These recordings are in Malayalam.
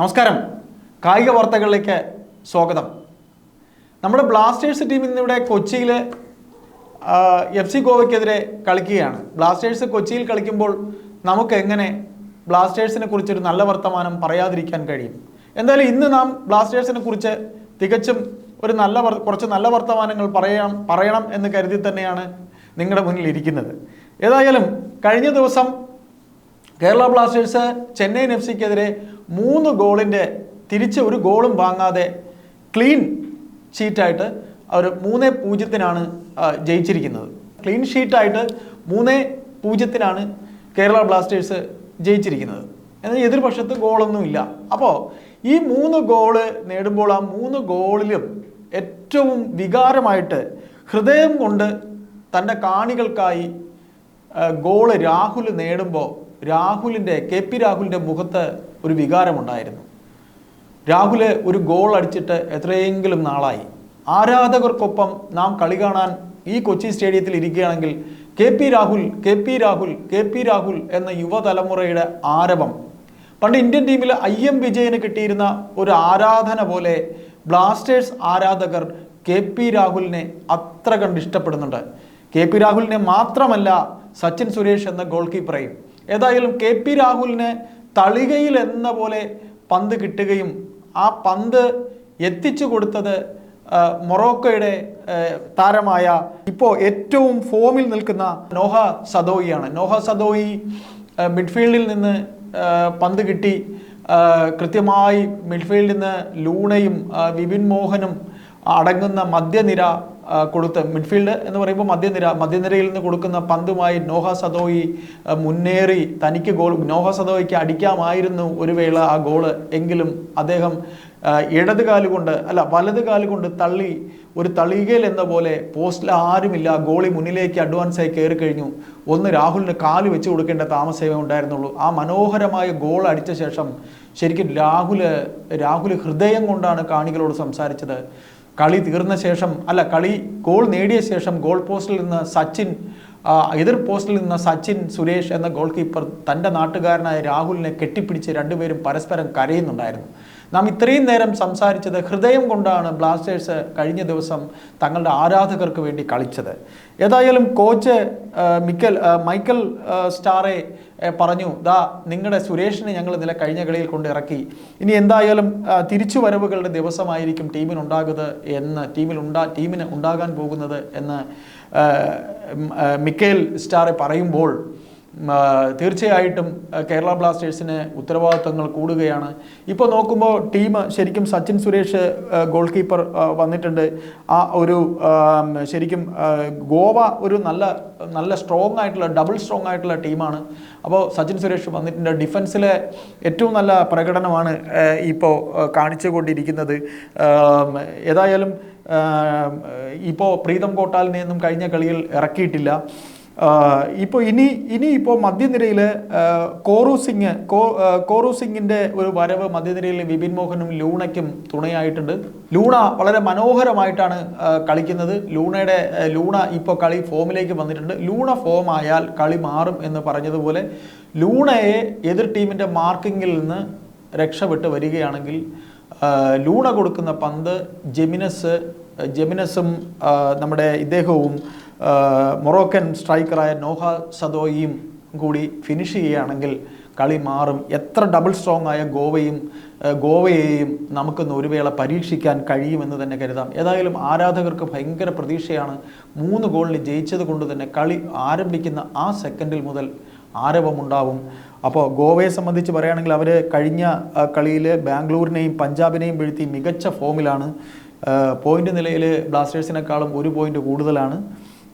നമസ്കാരം. കായിക വാർത്തകളിലേക്ക് സ്വാഗതം. നമ്മുടെ ബ്ലാസ്റ്റേഴ്സ് ടീം ഇന്നിവിടെ കൊച്ചിയിൽ എഫ് സി ഗോവയ്ക്കെതിരെ കളിക്കുകയാണ്. ബ്ലാസ്റ്റേഴ്സ് കൊച്ചിയിൽ കളിക്കുമ്പോൾ നമുക്ക് എങ്ങനെ ബ്ലാസ്റ്റേഴ്സിനെ കുറിച്ചൊരു നല്ല വർത്തമാനം പറയാതിരിക്കാൻ കഴിയും? എന്തായാലും ഇന്ന് നാം ബ്ലാസ്റ്റേഴ്സിനെ കുറിച്ച് തികച്ചും ഒരു നല്ല കുറച്ച് നല്ല വർത്തമാനങ്ങൾ പറയാം പറയണം എന്ന് കരുതി തന്നെയാണ് നിങ്ങളുടെ മുന്നിൽ ഇരിക്കുന്നത്. ഏതായാലും കഴിഞ്ഞ ദിവസം കേരള ബ്ലാസ്റ്റേഴ്സ് ചെന്നൈയിൻ എഫ് സിക്കെതിരെ മൂന്ന് ഗോളിന്റെ തിരിച്ച് ഒരു ഗോളും വാങ്ങാതെ ക്ലീൻ ഷീറ്റായിട്ട് അവർ മൂന്ന് പൂജ്യത്തിനാണ് ജയിച്ചിരിക്കുന്നത്. ക്ലീൻ ഷീറ്റായിട്ട് മൂന്ന് പൂജ്യത്തിനാണ് കേരള ബ്ലാസ്റ്റേഴ്സ് ജയിച്ചിരിക്കുന്നത്. എന്നാൽ എതിർപക്ഷത്ത് ഗോളൊന്നുമില്ല. അപ്പോൾ ഈ മൂന്ന് ഗോൾ നേടുമ്പോൾ ആ മൂന്ന് ഗോളിലും ഏറ്റവും വികാരമായിട്ട് ഹൃദയം കൊണ്ട് തന്റെ കാണികൾക്കായി ഗോൾ രാഹുൽ നേടുമ്പോൾ രാഹുലിന്റെ കെ പി രാഹുലിന്റെ മുഖത്ത് ഒരു വികാരമുണ്ടായിരുന്നു. രാഹുൽ ഒരു ഗോൾ അടിച്ചിട്ട് എത്രയെങ്കിലും നാളായി. ആരാധകർക്കൊപ്പം നാം കളി കാണാൻ ഈ കൊച്ചി സ്റ്റേഡിയത്തിൽ ഇരിക്കുകയാണെങ്കിൽ K P Rahul K P Rahul K P Rahul എന്ന യുവതലമുറയുടെ ആരവം. പണ്ട് ഇന്ത്യൻ ടീമിൽ ഐ എം വിജയന് കിട്ടിയിരുന്ന ഒരു ആരാധന പോലെ ബ്ലാസ്റ്റേഴ്സ് ആരാധകർ കെ പി രാഹുലിനെ അത്ര കണ്ട് ഇഷ്ടപ്പെടുന്നുണ്ട്. കെ പി രാഹുലിനെ മാത്രമല്ല സച്ചിൻ സുരേഷ് എന്ന ഗോൾ കീപ്പറേയും. ഏതായാലും കെ പി രാഹുലിന് തളികയിൽ എന്ന പോലെ പന്ത് കിട്ടുകയും ആ പന്ത് എത്തിച്ചു കൊടുത്തത് മൊറോക്കോയുടെ താരമായ ഇപ്പോൾ ഏറ്റവും ഫോമിൽ നിൽക്കുന്ന നോഹ സദോയിയാണ്. നോഹ സദോയി മിഡ്ഫീൽഡിൽ നിന്ന് പന്ത് കിട്ടി. കൃത്യമായി മിഡ്ഫീൽഡിൽ നിന്ന് ലൂണയും വിപിൻ മോഹനും അടങ്ങുന്ന മധ്യനിര കൊടുത്ത് മിഡ്ഫീൽഡ് എന്ന് പറയുമ്പോൾ മധ്യനിര മധ്യനിരയിൽ നിന്ന് കൊടുക്കുന്ന പന്തുമായി നോഹ സദോയി മുന്നേറി തനിക്ക് ഗോൾ നോഹ സദോയിക്ക് അടിക്കാമായിരുന്നു ഒരു വേള ആ ഗോൾ എങ്കിലും അദ്ദേഹം ഇടത് കാലുകൊണ്ട് അല്ല വലത് കാലുകൊണ്ട് തള്ളി ഒരു തളികയിൽ എന്ന പോലെ പോസ്റ്റിൽ ആരുമില്ല ഗോളി മുന്നിലേക്ക് അഡ്വാൻസായി കയറി കഴിഞ്ഞു. ഒന്ന് രാഹുലിന് കാൽ വെച്ച് കൊടുക്കേണ്ട താമസമേ ഉണ്ടായിരുന്നുള്ളൂ. ആ മനോഹരമായ ഗോൾ അടിച്ച ശേഷം ശരിക്കും രാഹുൽ രാഹുൽ ഹൃദയം കൊണ്ടാണ് കാണികളോട് സംസാരിച്ചത്. കളി തീർന്ന ശേഷം അല്ല കളി ഗോൾ നേടിയ ശേഷം ഗോൾ പോസ്റ്റിൽ നിന്ന് സച്ചിൻ എതിർ പോസ്റ്റിൽ നിന്ന് സച്ചിൻ സുരേഷ് എന്ന ഗോൾ കീപ്പർ തന്റെ നാട്ടുകാരനായ രാഹുലിനെ കെട്ടിപ്പിടിച്ച് രണ്ടുപേരും പരസ്പരം കരയുന്നുണ്ടായിരുന്നു. നാം ഇത്രയും നേരം സംസാരിച്ചത് ഹൃദയം കൊണ്ടാണ് ബ്ലാസ്റ്റേഴ്സ് കഴിഞ്ഞ ദിവസം തങ്ങളുടെ ആരാധകർക്ക് വേണ്ടി കളിച്ചത്. ഏതായാലും കോച്ച് മിക്കൽ മൈക്കൽ സ്റ്റാറെ പറഞ്ഞു ദാ നിങ്ങളുടെ സുരേഷിനെ ഞങ്ങൾ ഇന്നലെ കഴിഞ്ഞ കളിയിൽ കൊണ്ട് ഇറക്കി. ഇനി എന്തായാലും തിരിച്ചുവരവുകളുടെ ദിവസമായിരിക്കും ടീമിനുണ്ടാകുന്നത് എന്ന് ടീമിൽ ഉണ്ടാ ടീമിന് ഉണ്ടാകാൻ പോകുന്നത് എന്ന് മിക്കേൽ സ്റ്റാറെ പറയുമ്പോൾ തീർച്ചയായിട്ടും കേരള ബ്ലാസ്റ്റേഴ്സിന് ഉത്തരവാദിത്തങ്ങൾ കൂടുകയാണ്. ഇപ്പോൾ നോക്കുമ്പോൾ ടീം ശരിക്കും സച്ചിൻ സുരേഷ് ഗോൾ കീപ്പർ വന്നിട്ടുണ്ട്. ആ ഒരു ശരിക്കും ഗോവ ഒരു നല്ല നല്ല സ്ട്രോങ് ആയിട്ടുള്ള ഡബിൾ സ്ട്രോങ് ആയിട്ടുള്ള ടീമാണ്. അപ്പോൾ സച്ചിൻ സുരേഷ് വന്നിട്ടുണ്ട്. ഡിഫൻസിലെ ഏറ്റവും നല്ല പ്രകടനമാണ് ഇപ്പോൾ കാണിച്ചു കാണിച്ചുകൊണ്ടിരിക്കുന്നത്. ഏതായാലും ഇപ്പോൾ പ്രീതം കോട്ടാലിനെയൊന്നും കഴിഞ്ഞ കളിയിൽ ഇറക്കിയിട്ടില്ല. ഇപ്പോൾ ഇനി ഇനി ഇപ്പോൾ മധ്യനിരയിൽ കോറു സിംഗ് കോറു സിംഗിന്റെ ഒരു വരവ് മധ്യനിരയിൽ വിപിൻ മോഹനും ലൂണയ്ക്കും തുണയായിട്ടുണ്ട്. ലൂണ വളരെ മനോഹരമായിട്ടാണ് കളിക്കുന്നത്. ലൂണയുടെ ലൂണ ഇപ്പോൾ കളി ഫോമിലേക്ക് വന്നിട്ടുണ്ട്. ലൂണ ഫോം ആയാൽ കളി മാറും എന്ന് പറഞ്ഞതുപോലെ ലൂണയെ എതിർ ടീമിന്റെ മാർക്കിങ്ങിൽ നിന്ന് രക്ഷപ്പെട്ട് വരികയാണെങ്കിൽ ലൂണ കൊടുക്കുന്ന പന്ത് ജെമിനസ് ജെമിനസും നമ്മുടെ ഇദ്ദേഹവും മൊറോക്കൻ സ്ട്രൈക്കറായ നോഹ സദോയിയും കൂടി ഫിനിഷ് ചെയ്യുകയാണെങ്കിൽ കളി മാറും. എത്ര ഡബിൾ സ്ട്രോങ് ആയ ഗോവയും ഗോവയെയും നമുക്കൊന്ന് ഒരു വേള പരീക്ഷിക്കാൻ കഴിയുമെന്ന് തന്നെ കരുതാം. ഏതായാലും ആരാധകർക്ക് ഭയങ്കര പ്രതീക്ഷയാണ്. മൂന്ന് ഗോളിന് ജയിച്ചത് കൊണ്ട് തന്നെ കളി ആരംഭിക്കുന്ന ആ സെക്കൻഡിൽ മുതൽ ആരവമുണ്ടാവും. അപ്പോൾ ഗോവയെ സംബന്ധിച്ച് പറയുകയാണെങ്കിൽ അവർ കഴിഞ്ഞ കളിയിൽ ബാംഗ്ലൂരിനെയും പഞ്ചാബിനെയും വീഴ്ത്തി മികച്ച ഫോമിലാണ് പോയിന്റ് നിലയിൽ ബ്ലാസ്റ്റേഴ്സിനേക്കാളും ഒരു പോയിന്റ് കൂടുതലാണ്.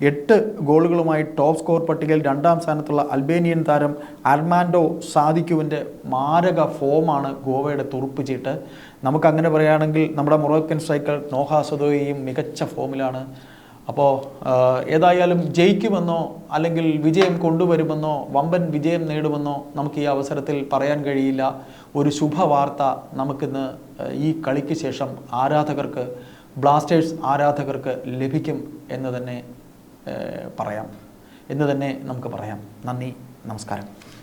എട്ട് ഗോളുകളുമായി ടോപ്പ് സ്കോർ പട്ടികയിൽ രണ്ടാം സ്ഥാനത്തുള്ള അൽബേനിയൻ താരം അർമാൻഡോ സാദിക്കുവിന്റെ മാരക ഫോമാണ് ഗോവയുടെ തുറുപ്പ് ചീട്ട് നമുക്കങ്ങനെ പറയുകയാണെങ്കിൽ നമ്മുടെ മൊറോക്കൻ സ്ട്രൈക്കർ നോഹ സദോയും മികച്ച ഫോമിലാണ് അപ്പോൾ ഏതായാലും ജയിക്കുമെന്നോ അല്ലെങ്കിൽ വിജയം കൊണ്ടുവരുമെന്നോ വമ്പൻ വിജയം നേടുമെന്നോ നമുക്ക് ഈ അവസരത്തിൽ പറയാൻ കഴിയില്ല. ഒരു ശുഭവാർത്ത നമുക്കിന്ന് ഈ കളിക്ക് ശേഷം ആരാധകർക്ക് ബ്ലാസ്റ്റേഴ്സ് ആരാധകർക്ക് ലഭിക്കും എന്ന് തന്നെ പറയാം. എന്ന് തന്നെ നമുക്ക് പറയാം. നന്ദി നമസ്കാരം.